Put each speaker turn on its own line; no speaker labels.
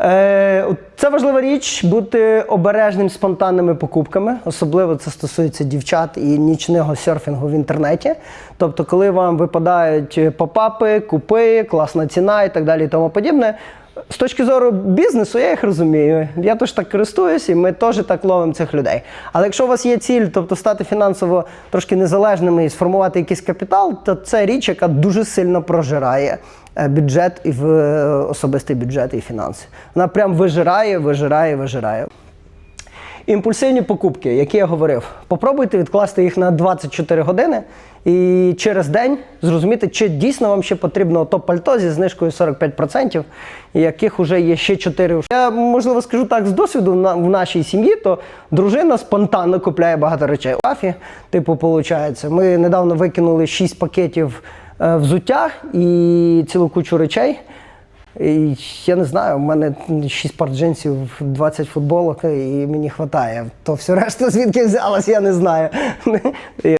Е, це важлива річ бути обережним спонтанними покупками. Особливо це стосується дівчат і нічного серфінгу в інтернеті. Тобто, коли вам випадають попапи, купи, класна ціна і так далі, і тому подібне. З точки зору бізнесу, я їх розумію. Я теж так користуюсь, і ми теж так ловимо цих людей. Але якщо у вас є ціль, тобто стати фінансово трошки незалежними і сформувати якийсь капітал, то це річ, яка дуже сильно прожирає бюджет і в е, особистий бюджет і фінанси. Вона прям вижирає, вижирає, вижирає. Імпульсивні покупки, які я говорив, попробуйте відкласти їх на 24 години і через день зрозуміти, чи дійсно вам ще потрібно то пальто зі знижкою 45%, яких вже є ще 4. Я можливо скажу так з досвіду в нашій сім'ї, то дружина спонтанно купляє багато речей. Афі, типу, виходить, ми недавно викинули 6 пакетів е, взуття і цілу кучу речей. І я не знаю, у мене 6 пар джинсів, 20 футболок, і мені вистачає. То все решта звідки взялось, я не знаю.